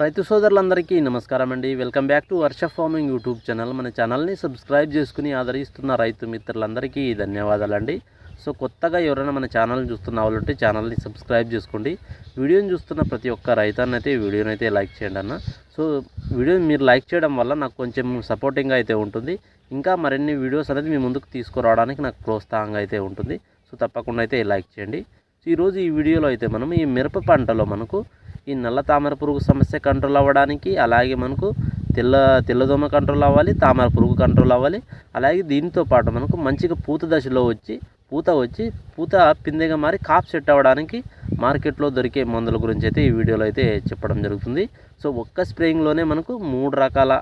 రైతు సోదరులందరికీ నమస్కారం అండి. Welcome back to Varsha farming YouTube channel. మన ఛానల్ని సబ్స్క్రైబ్ చేసుకుని ఆదరిస్తున్న రైతు మిత్రులందరికీ ధన్యవాదాలండి. సో కొత్తగా ఎవరైనా మన ఛానల్ని చూస్తున్న వాళ్ళుంటే ఛానల్ని సబ్స్క్రైబ్ చేసుకోండి. వీడియోని చూస్తున్న ప్రతి ఒక్క రైతాన్నైతే వీడియోని అయితే లైక్ చేయండి అన్న. సో వీడియోని మీరు లైక్ చేయడం వల్ల నాకు కొంచెం సపోర్టింగ్గా అయితే ఉంటుంది. ఇంకా మరిన్ని వీడియోస్ అనేది మీ ముందుకు తీసుకురావడానికి నాకు ప్రోత్సాహంగా అయితే ఉంటుంది. సో తప్పకుండా అయితే లైక్ చేయండి. ఈరోజు ఈ వీడియోలో అయితే మనం ఈ మిరప పంటలో మనకు ఈ నల్ల తామర పురుగు సమస్య కంట్రోల్ అవ్వడానికి అలాగే మనకు తెల్ల తెల్లదోమ కంట్రోల్ అవ్వాలి తామర పురుగు కంట్రోల్ అవ్వాలి. అలాగే దీంతో పాటు మనకు మంచిగా పూత దశలో వచ్చి పూత వచ్చి పూత పిందెగా మారి కాప్ సెట్ అవ్వడానికి మార్కెట్లో దొరికే మందుల గురించి అయితే ఈ వీడియోలో అయితే చెప్పడం జరుగుతుంది. సో ఒక్క స్ప్రేయింగ్లోనే మనకు మూడు రకాల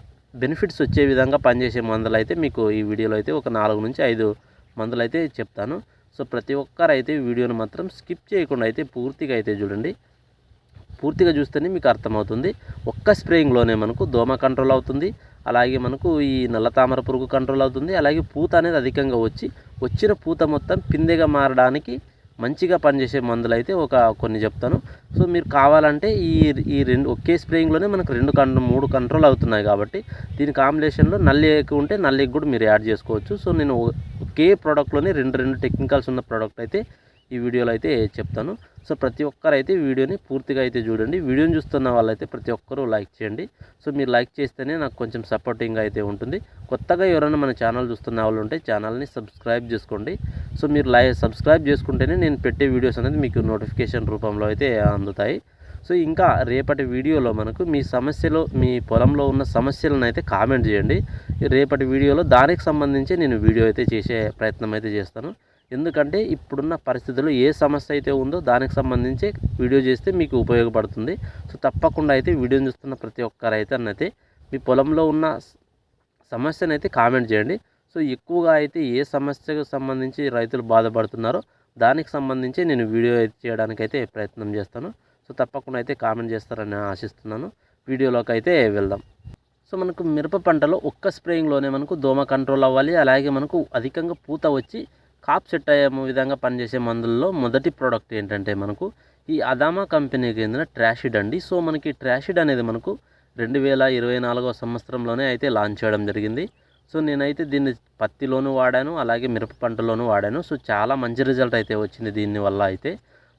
బెనిఫిట్స్ వచ్చే విధంగా పనిచేసే మందులు అయితే మీకు ఈ వీడియోలో అయితే ఒక నాలుగు నుంచి ఐదు మందులు అయితే చెప్తాను. సో ప్రతి ఒక్కరైతే ఈ వీడియోను మాత్రం స్కిప్ చేయకుండా అయితే పూర్తిగా అయితే చూడండి. పూర్తిగా చూస్తేనే మీకు అర్థమవుతుంది. ఒక్క స్ప్రేయింగ్లోనే మనకు దోమ కంట్రోల్ అవుతుంది. అలాగే మనకు ఈ నల్ల తామర పురుగు కంట్రోల్ అవుతుంది. అలాగే పూత అనేది అధికంగా వచ్చి వచ్చిన పూత మొత్తం పిందెగా మారడానికి మంచిగా పనిచేసే మందులు అయితే ఒక కొన్ని చెప్తాను. సో మీరు కావాలంటే ఈ ఈ రెండు ఒకే స్ప్రేయింగ్లోనే మనకు రెండు కంట్రో మూడు కంట్రోల్ అవుతున్నాయి కాబట్టి దీని కాంబినేషన్లో నల్లి ఎక్కువ ఉంటే నల్లికి కూడా మీరు యాడ్ చేసుకోవచ్చు. సో నేను ఒకే ప్రోడక్ట్లోనే రెండు రెండు టెక్నికల్స్ ఉన్న ప్రోడక్ట్ అయితే ఈ వీడియోలో అయితే చెప్తాను. సో ప్రతి ఒక్కరు అయితే వీడియోని పూర్తిగా అయితే చూడండి. వీడియోని చూస్తున్న వాళ్ళైతే ప్రతి ఒక్కరూ లైక్ చేయండి. సో మీరు లైక్ చేస్తేనే నాకు కొంచెం సపోర్టింగ్ అయితే ఉంటుంది. కొత్తగా ఎవరైనా మన ఛానల్ చూస్తున్న వాళ్ళు ఉంటే ఛానల్ని సబ్స్క్రైబ్ చేసుకోండి. సో మీరు లై సబ్స్క్రైబ్ చేసుకుంటేనే నేను పెట్టే వీడియోస్ అనేది మీకు నోటిఫికేషన్ రూపంలో అయితే అందుతాయి. సో ఇంకా రేపటి వీడియోలో మనకు మీ సమస్యలో మీ పొలంలో ఉన్న సమస్యలను అయితే కామెంట్ చేయండి. రేపటి వీడియోలో దానికి సంబంధించి నేను వీడియో అయితే చేసే ప్రయత్నం అయితే చేస్తాను. ఎందుకంటే ఇప్పుడున్న పరిస్థితుల్లో ఏ సమస్య అయితే ఉందో దానికి సంబంధించి వీడియో చేస్తే మీకు ఉపయోగపడుతుంది. సో తప్పకుండా అయితే వీడియోని చూస్తున్న ప్రతి ఒక్కరైతే అన్నైతే మీ పొలంలో ఉన్న సమస్యను అయితే కామెంట్ చేయండి. సో ఎక్కువగా అయితే ఏ సమస్యకు సంబంధించి రైతులు బాధపడుతున్నారో దానికి సంబంధించి నేను వీడియో అయితే చేయడానికి అయితే ప్రయత్నం చేస్తాను. సో తప్పకుండా అయితే కామెంట్ చేస్తారని ఆశిస్తున్నాను. వీడియోలోకి అయితే వెళ్దాం. సో మనకు మిరప పంటలో ఒక్క స్ప్రేయింగ్లోనే మనకు దోమ కంట్రోల్ అవ్వాలి. అలాగే మనకు అధికంగా పూత వచ్చి కాప్ సెట్ అయ్యే విధంగా పనిచేసే మందుల్లో మొదటి ప్రోడక్ట్ ఏంటంటే మనకు ఈ అదామా కంపెనీకి చెందిన ట్రాషిడ్ అండి. సో మనకి ట్రాషిడ్ అనేది మనకు రెండు వేల ఇరవై నాలుగవ సంవత్సరంలోనే అయితే లాంచ్ చేయడం జరిగింది. సో నేనైతే దీన్ని పత్తిలోనూ వాడాను అలాగే మిరప పంటలోనూ వాడాను. సో చాలా మంచి రిజల్ట్ అయితే వచ్చింది దీని వల్ల అయితే.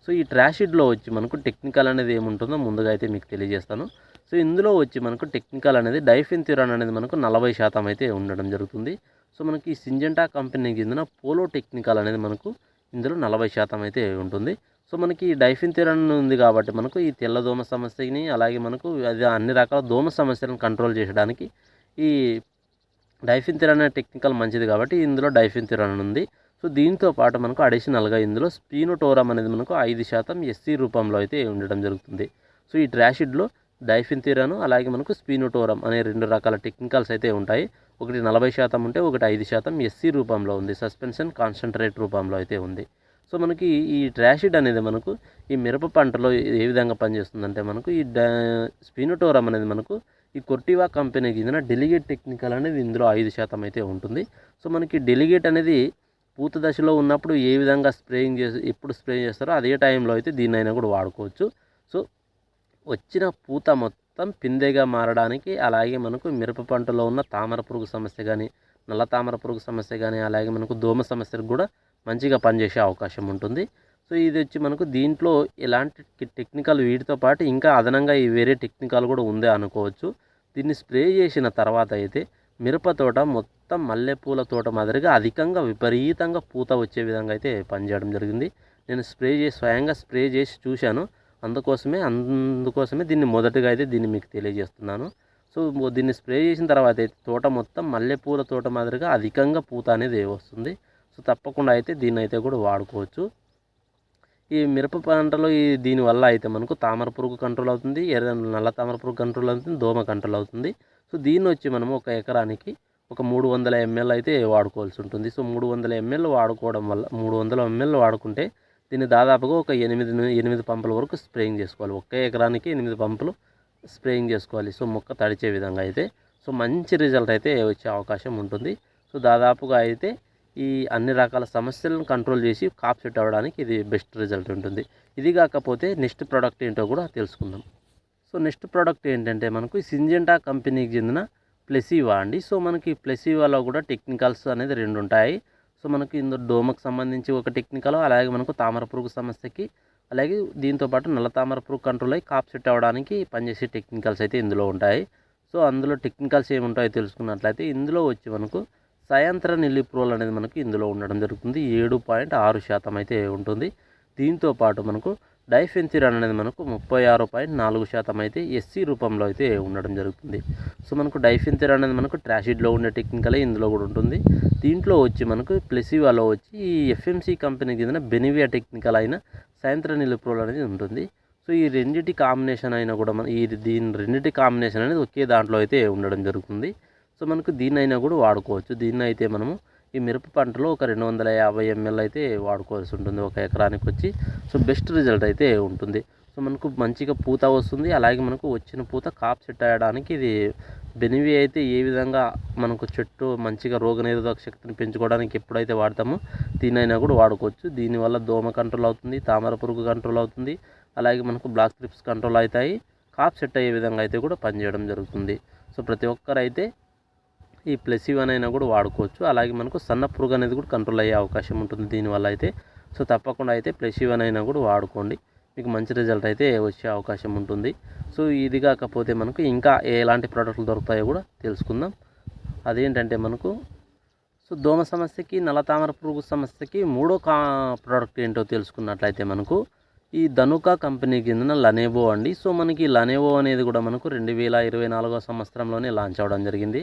సో ఈ ట్రాషిడ్లో వచ్చి మనకు టెక్నికల్ అనేది ఏముంటుందో ముందుగా అయితే మీకు తెలియజేస్తాను. సో ఇందులో వచ్చి మనకు టెక్నికల్ అనేది డైఫిన్థ్యూరాన్ అనేది మనకు నలభై శాతం అయితే ఉండడం జరుగుతుంది. సో మనకి సింజెంటా కంపెనీ చెందిన పోలో టెక్నికల్ అనేది మనకు ఇందులో నలభై శాతం అయితే ఉంటుంది. సో మనకి డైఫిన్థ్యూరాన్ ఉంది కాబట్టి మనకు ఈ తెల్ల దోమ సమస్యని అలాగే మనకు అది అన్ని రకాల దోమ సమస్యలను కంట్రోల్ చేయడానికి ఈ డైఫిన్థిరాన్ అనే టెక్నికల్ మంచిది కాబట్టి ఇందులో డైఫిన్థిరాన్ ఉంది. సో దీంతో పాటు మనకు అడిషనల్గా ఇందులో స్పీనోటోరం అనేది మనకు ఐదు శాతం ఎస్సీ రూపంలో అయితే ఉండడం జరుగుతుంది. సో ఈ ట్రాషిడ్లో డైఫిన్థిరాను అలాగే మనకు స్పీనోటోరం అనే రెండు రకాల టెక్నికల్స్ అయితే ఉంటాయి. ఒకటి నలభై శాతం ఉంటే ఒకటి ఐదు శాతం ఎస్సీ రూపంలో ఉంది. సస్పెన్షన్ కాన్సన్ట్రేట్ రూపంలో అయితే ఉంది. సో మనకి ఈ ట్రాషిడ్ అనేది మనకు ఈ మిరప పంటలో ఏ విధంగా పనిచేస్తుందంటే మనకు ఈ డ స్పీనోటోరం అనేది మనకు ఈ కొర్టివా కంపెనీకి చెందిన డెలిగేట్ టెక్నికల్ అనేది ఇందులో ఐదు శాతం అయితే ఉంటుంది. సో మనకి డెలిగేట్ అనేది పూత దశలో ఉన్నప్పుడు ఏ విధంగా స్ప్రేయింగ్ చేసి ఎప్పుడు స్ప్రే చేస్తారో అదే టైంలో అయితే దీన్నైనా కూడా వాడుకోవచ్చు. సో వచ్చిన పూత మొత్తం పిందెగా మారడానికి అలాగే మనకు మిరప పంటలో ఉన్న తామర పురుగు సమస్య కానీ నల్ల తామర పురుగు సమస్య కానీ అలాగే మనకు దోమ సమస్యకు కూడా మంచిగా పనిచేసే అవకాశం ఉంటుంది. సో ఇది వచ్చి మనకు దీంట్లో ఎలాంటి టెక్నికల్ వీటితో పాటు ఇంకా అదనంగా ఈ వేరే టెక్నికల్ కూడా ఉందే అనుకోవచ్చు. దీన్ని స్ప్రే చేసిన తర్వాత అయితే మిరప తోట మొత్తం మల్లెపూల తోట మాదిరిగా అధికంగా విపరీతంగా పూత వచ్చే విధంగా అయితే పనిచేయడం జరిగింది. నేను స్ప్రే చేసి స్వయంగా స్ప్రే చేసి చూశాను. అందుకోసమే అందుకోసమే దీన్ని మొదటగా అయితే దీన్ని మీకు తెలియజేస్తున్నాను. సో దీన్ని స్ప్రే చేసిన తర్వాత అయితే తోట మొత్తం మల్లెపూల తోట మాదిరిగా అధికంగా పూత అనేది వస్తుంది. సో తప్పకుండా అయితే దీన్ని అయితే కూడా వాడుకోవచ్చు. ఈ మిరప పంటలో ఈ దీనివల్ల అయితే మనకు తామర పురుగు కంట్రోల్ అవుతుంది ఎర్ర నల్ల తామర పురుగు కంట్రోల్ అవుతుంది దోమ కంట్రోల్ అవుతుంది. సో దీన్ని వచ్చి మనము ఒక ఎకరానికి ఒక మూడు వందల ఎంఎల్ అయితే వాడుకోవాల్సి ఉంటుంది. సో మూడు వందల ఎంఎల్ వాడుకోవడం వల్ల మూడు వందల ఎంఎల్ వాడుకుంటే దీన్ని దాదాపుగా ఒక ఎనిమిది ఎనిమిది పంపుల వరకు స్ప్రేయింగ్ చేసుకోవాలి. ఒకే ఎకరానికి ఎనిమిది పంపులు స్ప్రేయింగ్ చేసుకోవాలి. సో మొక్క తడిచే విధంగా అయితే. సో మంచి రిజల్ట్ అయితే వచ్చే అవకాశం ఉంటుంది. సో దాదాపుగా అయితే ఈ అన్ని రకాల సమస్యలను కంట్రోల్ చేసి కాప్ సెట్ అవ్వడానికి ఇది బెస్ట్ రిజల్ట్ ఉంటుంది. ఇది కాకపోతే నెక్స్ట్ ప్రోడక్ట్ ఏంటో కూడా తెలుసుకుందాం. సో నెక్స్ట్ ప్రోడక్ట్ ఏంటంటే మనకు సింజెంటా కంపెనీకి చెందిన ప్లెసివా అండి. సో మనకి ప్లెసివాలో కూడా టెక్నికల్స్ అనేది రెండు ఉంటాయి. సో మనకు ఇందులో డోమకు సంబంధించి ఒక టెక్నికల్ అలాగే మనకు తామర పురుగు సమస్యకి అలాగే దీంతోపాటు నల్ల తామర పురుగు కంట్రోల్ అయ్యి కాప్ సెట్ అవ్వడానికి పనిచేసే టెక్నికల్స్ అయితే ఇందులో ఉంటాయి. సో అందులో టెక్నికల్స్ ఏముంటాయో తెలుసుకున్నట్లయితే ఇందులో వచ్చి మనకు సాయంత్ర నిలిప్రోల్ అనేది మనకు ఇందులో ఉండడం జరుగుతుంది. ఏడు పాయింట్ ఆరు శాతం అయితే ఉంటుంది. దీంతో పాటు మనకు డైఫెన్సిరాన్ అనేది మనకు ముప్పై ఆరు పాయింట్ నాలుగు శాతం అయితే ఎస్సీ రూపంలో అయితే ఉండడం జరుగుతుంది. సో మనకు డైఫెన్సిరాన్ అనేది మనకు ట్రాషిడ్లో ఉండే టెక్నికలే ఇందులో కూడా ఉంటుంది. దీంట్లో వచ్చి మనకు ప్లెసివాలో వచ్చి ఈ ఎఫ్ఎంసి కంపెనీకి చెందిన బెనివియా టెక్నికల్ అయిన సాయంత్ర నిలిప్రోల్ అనేది ఉంటుంది. సో ఈ రెండింటి కాంబినేషన్ అయినా కూడా మన ఈ దీని రెండింటి కాంబినేషన్ అనేది ఒకే దాంట్లో అయితే ఉండడం జరుగుతుంది. సో మనకు దీన్ని అయినా కూడా వాడుకోవచ్చు. దీన్ని అయితే మనము ఈ మిరప పంటలో ఒక రెండు వందల యాభై ఎంఎల్ అయితే వాడుకోవాల్సి ఉంటుంది ఒక ఎకరానికి వచ్చి. సో బెస్ట్ రిజల్ట్ అయితే ఉంటుంది. సో మనకు మంచిగా పూత వస్తుంది. అలాగే మనకు వచ్చిన పూత కాప్ సెట్ అయ్యడానికి ఇది బెనివి అయితే ఏ విధంగా మనకు చెట్టు మంచిగా రోగనిరోధక శక్తిని పెంచుకోవడానికి ఎప్పుడైతే వాడతామో దీనైనా కూడా వాడుకోవచ్చు. దీనివల్ల దోమ కంట్రోల్ అవుతుంది తామర పురుగు కంట్రోల్ అవుతుంది. అలాగే మనకు బ్లాక్ ట్రిప్స్ కంట్రోల్ అవుతాయి. కాప్ సెట్ అయ్యే విధంగా అయితే కూడా పనిచేయడం జరుగుతుంది. సో ప్రతి ఒక్కరైతే ఈ ప్లెసివన్ అయినా కూడా వాడుకోవచ్చు. అలాగే మనకు సన్న పురుగు అనేది కూడా కంట్రోల్ అయ్యే అవకాశం ఉంటుంది దీనివల్ల అయితే. సో తప్పకుండా అయితే ప్లెసివన్ అయినా కూడా వాడుకోండి. మీకు మంచి రిజల్ట్ అయితే వచ్చే అవకాశం ఉంటుంది. సో ఇది కాకపోతే మనకు ఇంకా ఎలాంటి ప్రోడక్ట్లు దొరుకుతాయో కూడా తెలుసుకుందాం. అదేంటంటే మనకు సో దోమ సమస్యకి నల్ల తామర పురుగు సమస్యకి మూడో కా ప్రోడక్ట్ ఏంటో తెలుసుకున్నట్లయితే మనకు ఈ ధనుకా కంపెనీ కిందన లనేవో అండి. సో మనకి లనేవో అనేది కూడా మనకు రెండు వేల ఇరవై నాలుగో సంవత్సరంలోనే లాంచ్ అవ్వడం జరిగింది.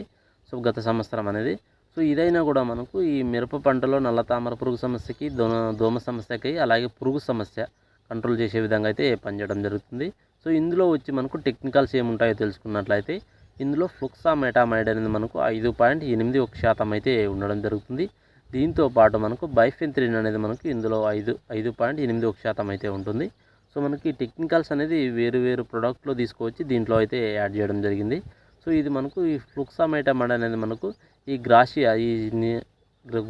సో గత సంవత్సరం అనేది. సో ఇదైనా కూడా మనకు ఈ మిరప పంటలో నల్ల తామర పురుగు సమస్యకి దోమ దోమ సమస్యకి అలాగే పురుగు సమస్య కంట్రోల్ చేసే విధంగా అయితే పనిచేయడం జరుగుతుంది. సో ఇందులో వచ్చి మనకు టెక్నికల్స్ ఏముంటాయో తెలుసుకున్నట్లయితే ఇందులో ఫ్లుక్సా మెటామైడ్ అనేది మనకు ఐదు పాయింట్ ఎనిమిది ఒక శాతం అయితే ఉండడం జరుగుతుంది. దీంతో పాటు మనకు బైఫెంత్రిన్ అనేది మనకు ఇందులో ఐదు ఐదు పాయింట్ ఎనిమిది ఒక శాతం అయితే ఉంటుంది. సో మనకి టెక్నికల్స్ అనేది వేరు వేరు ప్రోడక్ట్లో తీసుకువచ్చి దీంట్లో అయితే యాడ్ చేయడం జరిగింది. సో ఇది మనకు ఈ ఫ్లుక్సామైటమైడ్ అనేది మనకు ఈ గ్రాషియా ఈ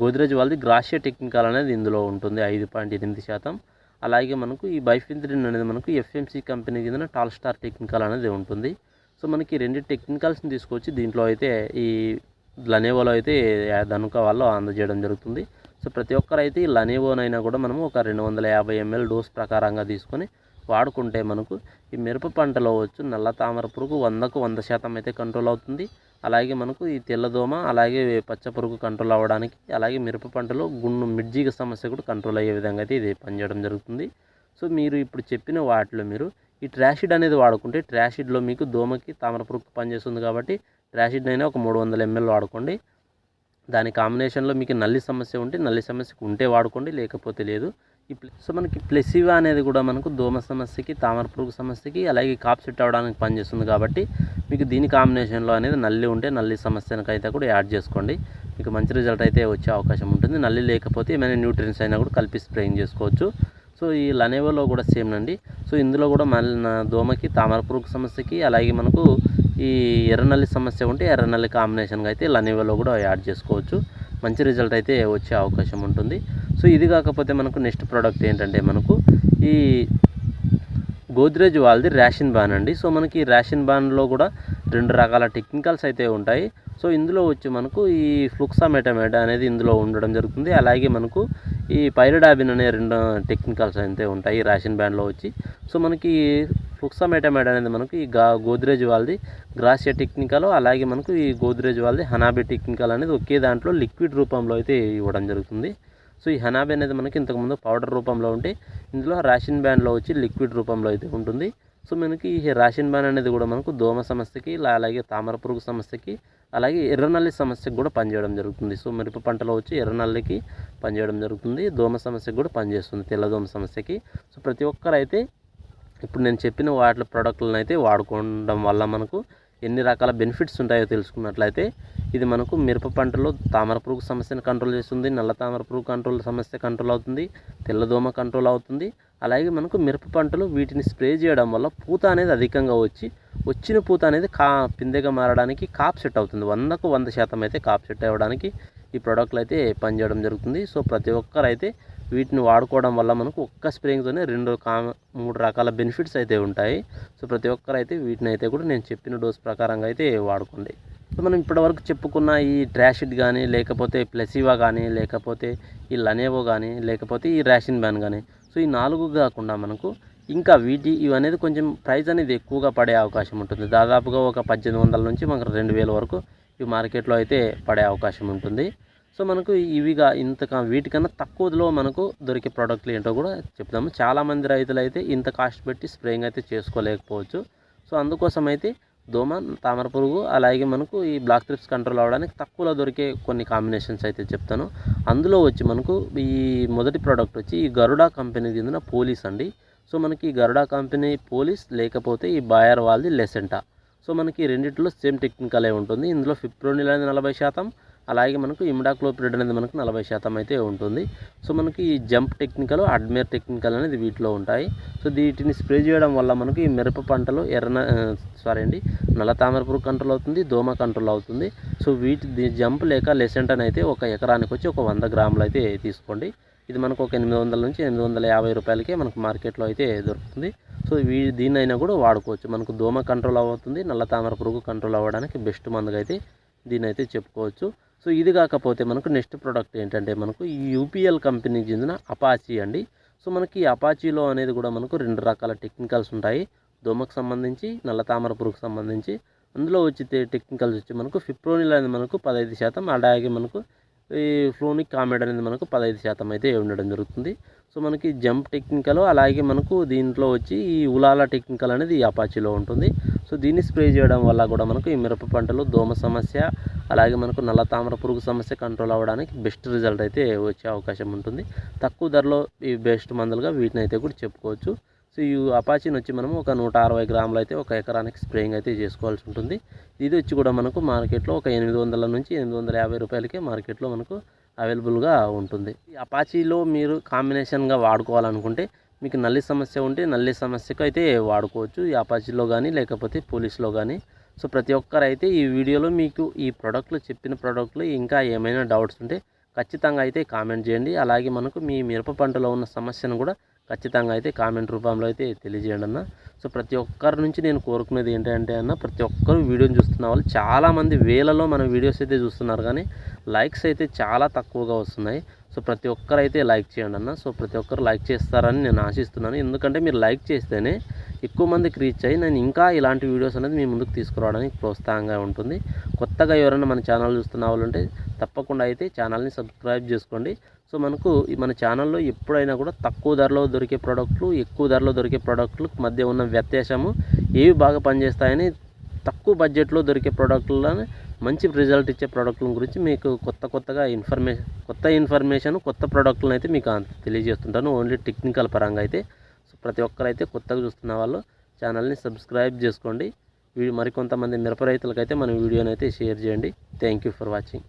గోద్రేజ్ వాళ్ళది గ్రాషియా టెక్నికల్ అనేది ఇందులో ఉంటుంది ఐదు పాయింట్ ఎనిమిది శాతం. అలాగే మనకు ఈ బైఫింత్రిన్ అనేది మనకు ఎఫ్ఎంసి కంపెనీ కింద టాల్ స్టార్ టెక్నికల్ అనేది ఉంటుంది. సో మనకి రెండు టెక్నికల్స్ని తీసుకొచ్చి దీంట్లో అయితే ఈ లనేవోలో అయితే ధనుక వాళ్ళు అందజేయడం జరుగుతుంది. సో ప్రతి ఒక్కరైతే ఈ లనేవోనైనా కూడా మనము ఒక రెండు వందల యాభై ఎంఎల్ డోస్ ప్రకారంగా తీసుకొని వాడుకుంటే మనకు ఈ మిరప పంటలో వచ్చు నల్ల తామర పురుగు వందకు వంద శాతం అయితే కంట్రోల్ అవుతుంది. అలాగే మనకు ఈ తెల్లదోమ అలాగే పచ్చ పురుగు కంట్రోల్ అవ్వడానికి అలాగే మిరప పంటలో గుండు మిర్జీగ సమస్య కూడా కంట్రోల్ అయ్యే విధంగా అయితే ఇది పనిచేయడం జరుగుతుంది. సో మీరు ఇప్పుడు చెప్పిన వాటిలో మీరు ఈ ట్రాషిడ్ అనేది వాడుకుంటే ట్రాషిడ్లో మీకు దోమకి తామర పురుగు పనిచేస్తుంది కాబట్టి ట్రాషిడ్ అయినా ఒక మూడు వందల ఎంఎల్ వాడుకోండి. దాని కాంబినేషన్లో మీకు నల్లి సమస్య ఉంటే నల్లి సమస్యకు ఉంటే వాడుకోండి లేకపోతే లేదు. సో మనకి ప్లెసివా అనేది కూడా మనకు దోమ సమస్యకి తామర పురుగు సమస్యకి అలాగే కాప్ సెట్ అవ్వడానికి పనిచేస్తుంది కాబట్టి మీకు దీని కాంబినేషన్లో అనేది నల్లి ఉంటే నల్లి సమస్యనకైతే అయితే కూడా యాడ్ చేసుకోండి. మీకు మంచి రిజల్ట్ అయితే వచ్చే అవకాశం ఉంటుంది. నల్లి లేకపోతే ఏమైనా న్యూట్రియన్స్ అయినా కూడా కలిపి స్ప్రేయింగ్ చేసుకోవచ్చు. సో ఈ లనేవోలో కూడా సేమ్ అండి. సో ఇందులో కూడా మళ్ళీ దోమకి తామర పురుగు సమస్యకి అలాగే మనకు ఈ ఎర్రనల్లి సమస్య ఉంటే ఎర్రనల్లి కాంబినేషన్గా అయితే లనేవోలో కూడా యాడ్ చేసుకోవచ్చు. మంచి రిజల్ట్ అయితే వచ్చే అవకాశం ఉంటుంది. సో ఇది కాకపోతే మనకు నెక్స్ట్ ప్రోడక్ట్ ఏంటంటే మనకు ఈ గోద్రేజ్ వాళ్ళది రేషన్ బాన్ అండి. సో మనకి రేషన్ బాన్లో కూడా రెండు రకాల టెక్నికల్స్ అయితే ఉంటాయి. సో ఇందులో వచ్చి మనకు ఈ ఫ్లుక్సామెటమేట అనేది ఇందులో ఉండడం జరుగుతుంది. అలాగే మనకు ఈ పైరడాబిన్ అనే రెండు టెక్నికల్స్ అయితే ఉంటాయి రేషన్ బ్యాండ్లో వచ్చి. సో మనకి ఫ్లుక్సామెటమెడ్ అనేది మనకు ఈ గా గోద్రేజ్ వాళ్ళది గ్రాసియా టెక్నికల్ అలాగే మనకు ఈ గోద్రేజ్ వాళ్ళది హనాబీ టెక్నికల్ అనేది ఒకే దాంట్లో లిక్విడ్ రూపంలో అయితే ఇవ్వడం జరుగుతుంది. సో ఈ హనాబి అనేది మనకి ఇంతకుముందు పౌడర్ రూపంలో ఉంటే ఇందులో రాషన్ బ్యాండ్లో వచ్చి లిక్విడ్ రూపంలో అయితే ఉంటుంది. సో మనకి ఈ రాషన్ బ్యాన్ అనేది కూడా మనకు దోమ సమస్యకి అలాగే తామర పురుగు సమస్యకి అలాగే ఎర్రనల్లి సమస్యకి కూడా పనిచేయడం జరుగుతుంది. సో మిరప పంటలో వచ్చి ఎర్రనల్లికి పనిచేయడం జరుగుతుంది. దోమ సమస్యకి కూడా పనిచేస్తుంది తెల్లదోమ సమస్యకి. సో ప్రతి ఒక్కరైతే ఇప్పుడు నేను చెప్పిన వాటి ప్రోడక్ట్లను అయితే వాడుకోవడం వల్ల మనకు ఎన్ని రకాల బెనిఫిట్స్ ఉంటాయో తెలుసుకున్నట్లయితే ఇది మనకు మిరప పంటలో తామర పురుగు సమస్యను కంట్రోల్ చేస్తుంది నల్ల తామర పురుగు కంట్రోల్ సమస్య కంట్రోల్ అవుతుంది తెల్లదోమ కంట్రోల్ అవుతుంది. అలాగే మనకు మిరప పంటలు వీటిని స్ప్రే చేయడం వల్ల పూత అనేది అధికంగా వచ్చి వచ్చిన పూత అనేది కా పిందెగా మారడానికి కాప్ సెట్ అవుతుంది. వందకు వంద శాతం అయితే కాప్ సెట్ అవ్వడానికి ఈ ప్రోడక్ట్లు అయితే పనిచేయడం జరుగుతుంది. సో ప్రతి ఒక్కరైతే వీటిని వాడుకోవడం వల్ల మనకు ఒక్క స్ప్రేయింగ్తోనే రెండు కా మూడు రకాల బెనిఫిట్స్ అయితే ఉంటాయి. సో ప్రతి ఒక్కరు అయితే వీటిని అయితే కూడా నేను చెప్పిన డోస్ ప్రకారంగా అయితే వాడుకోండి. సో మనం ఇప్పటివరకు చెప్పుకున్న ఈ ట్రాషిడ్ కానీ లేకపోతే ప్లెసివా కానీ లేకపోతే ఈ లనేవో కానీ లేకపోతే ఈ ర్యాషన్ బ్యాన్ కానీ సో ఈ నాలుగు కాకుండా మనకు ఇంకా వీటి ఇవనేది కొంచెం ప్రైస్ అనేది ఎక్కువగా పడే అవకాశం ఉంటుంది. దాదాపుగా ఒక పద్దెనిమిది వందల నుంచి మనకు రెండు వేల వరకు ఈ మార్కెట్లో అయితే పడే అవకాశం ఉంటుంది. సో మనకు ఇవిగా ఇంత వీటికన్నా తక్కువలో మనకు దొరికే ప్రోడక్ట్లు ఏంటో కూడా చెప్తాము చాలామంది రైతులు అయితే ఇంత కాస్ట్ పెట్టి స్ప్రేయింగ్ అయితే చేసుకోలేకపోవచ్చు. సో అందుకోసం అయితే దోమ తామర పురుగు అలాగే మనకు ఈ బ్లాక్ ట్రిప్స్ కంట్రోల్ అవ్వడానికి తక్కువలో దొరికే కొన్ని కాంబినేషన్స్ అయితే చెప్తాను. అందులో వచ్చి మనకు ఈ మొదటి ప్రోడక్ట్ వచ్చి ఈ గరుడా కంపెనీ చెందిన పోలీస్ అండి. సో మనకి ఈ గరుడా కంపెనీ పోలీస్ లేకపోతే ఈ బాయర్ వాళ్ళది లెసెంటా. సో మనకి రెండిట్లో సేమ్ టెక్నికలే ఉంటుంది. ఇందులో ఫిప్రోనిల్ అనేది నలభై శాతం అలాగే మనకు ఇమిడాక్లోప్రిడ్ అనేది మనకు నలభై శాతం అయితే ఉంటుంది. సో మనకి ఈ జంప్ టెక్నికల్ అడ్మేర్ టెక్నికల్ అనేది వీటిలో ఉంటాయి. సో వీటిని స్ప్రే చేయడం వల్ల మనకి ఈ మిరప పంటలో ఎర్రన సారీ అండి నల్ల తామర పురుగు కంట్రోల్ అవుతుంది దోమ కంట్రోల్ అవుతుంది. సో వీటి జంప్ లేక లెసెంటన్ అయితే ఒక ఎకరానికి వచ్చి ఒక వంద గ్రాములు అయితే తీసుకోండి. ఇది మనకు ఒక ఎనిమిది వందల నుంచి ఎనిమిది వందల యాభై రూపాయలకే మనకు మార్కెట్లో అయితే దొరుకుతుంది. సో వీ దీన్నైనా కూడా వాడుకోవచ్చు. మనకు దోమ కంట్రోల్ అవుతుంది నల్ల తామర పురుగు కంట్రోల్ అవ్వడానికి బెస్ట్ మందుగా అయితే దీన్ని అయితే చెప్పుకోవచ్చు. సో ఇది కాకపోతే మనకు నెక్స్ట్ ప్రోడక్ట్ ఏంటంటే మనకు ఈ యూపీఎల్ కంపెనీకి చెందిన అపాచీ అండి. సో మనకి అపాచీలో అనేది కూడా మనకు రెండు రకాల టెక్నికల్స్ ఉంటాయి. దోమకు సంబంధించి నల్ల తామర పురుగుకు సంబంధించి. అందులో వచ్చి టెక్నికల్స్ వచ్చి మనకు ఫిప్రోనిల్ అనేది మనకు పదహైదు శాతం అలాగే మనకు ఈ ఫ్లోనిక్ కామెడ్ అనేది మనకు పదహైదు శాతం అయితే ఉండడం జరుగుతుంది. సో మనకి జంప్ టెక్నికల్ అలాగే మనకు దీంట్లో వచ్చి ఈ ఉలాల టెక్నికల్ అనేది ఈ అపాచీలో ఉంటుంది. సో దీన్ని స్ప్రే చేయడం వల్ల కూడా మనకు ఈ మిరప పంటలో దోమ సమస్య అలాగే మనకు నల్ల తామర పురుగు సమస్య కంట్రోల్ అవ్వడానికి బెస్ట్ రిజల్ట్ అయితే వచ్చే అవకాశం ఉంటుంది. తక్కువ ధరలో ఈ బెస్ట్ మందులుగా వీటిని అయితే కూడా చెప్పుకోవచ్చు. సో ఈ అపాచిని వచ్చి మనము ఒక నూట అరవై గ్రాములు అయితే ఒక ఎకరానికి స్ప్రేయింగ్ అయితే చేసుకోవాల్సి ఉంటుంది. ఇది వచ్చి కూడా మనకు మార్కెట్లో ఒక ఎనిమిది వందల నుంచి ఎనిమిది వందల యాభై రూపాయలకే మార్కెట్లో మనకు అవైలబుల్గా ఉంటుంది. ఈ అపాచీలో మీరు కాంబినేషన్గా వాడుకోవాలనుకుంటే మీకు నల్లి సమస్య ఉంటే నల్లి సమస్యకు అయితే వాడుకోవచ్చు. ఈ అపాచీలో కానీ లేకపోతే పోలీస్లో కానీ సో ప్రతి ఒక్కరు అయితే ఈ వీడియోలో మీకు ఈ ప్రోడక్ట్లు చెప్పిన ప్రోడక్ట్లు ఇంకా ఏమైనా డౌట్స్ ఉంటే ఖచ్చితంగా అయితే కామెంట్ చేయండి. అలాగే మనకు మీ మిరప పంటలో ఉన్న సమస్యను కూడా ఖచ్చితంగా అయితే కామెంట్ రూపంలో అయితే తెలియజేయండి అన్న. సో ప్రతి ఒక్కరి నుంచి నేను కోరుకునేది ఏంటంటే అన్న ప్రతి ఒక్కరు వీడియోని చూస్తున్న వాళ్ళు చాలామంది వేలలో మన వీడియోస్ అయితే చూస్తున్నారు కానీ లైక్స్ అయితే చాలా తక్కువగా వస్తున్నాయి. సో ప్రతి ఒక్కరైతే లైక్ చేయండి అన్న. సో ప్రతి ఒక్కరు లైక్ చేస్తారని నేను ఆశిస్తున్నాను. ఎందుకంటే మీరు లైక్ చేస్తేనే ఎక్కువ మందికి రీచ్ అయ్యి నేను ఇంకా ఇలాంటి వీడియోస్ అనేది మీ ముందుకు తీసుకురావడానికి ప్రోత్సాహంగా ఉంటుంది. కొత్తగా ఎవరైనా మన ఛానల్ చూస్తున్న వాళ్ళు ఉంటే తప్పకుండా అయితే ఛానల్ని సబ్స్క్రైబ్ చేసుకోండి. సో మనకు ఈ మన ఛానల్లో ఎప్పుడైనా కూడా తక్కువ ధరలో దొరికే ప్రోడక్ట్లు ఎక్కువ ధరలో దొరికే ప్రోడక్ట్లు మధ్య ఉన్న వ్యత్యాసము ఏవి బాగా పనిచేస్తాయని తక్కువ బడ్జెట్లో దొరికే ప్రోడక్ట్లను మంచి రిజల్ట్ ఇచ్చే ప్రోడక్ట్ల గురించి మీకు కొత్త కొత్తగా ఇన్ఫర్మేషన్ కొత్త ఇన్ఫర్మేషన్ కొత్త ప్రోడక్ట్లను అయితే మీకు అంత తెలియజేస్తుంటాను. ఓన్లీ టెక్నికల్ పరంగా అయితే. సో ప్రతి ఒక్కరైతే కొత్తగా చూస్తున్న వాళ్ళు ఛానల్ని సబ్స్క్రైబ్ చేసుకోండి. వీ- మరికొంతమంది మిరప రైతులకైతే మన వీడియోని అయితే షేర్ చేయండి. Thank you for watching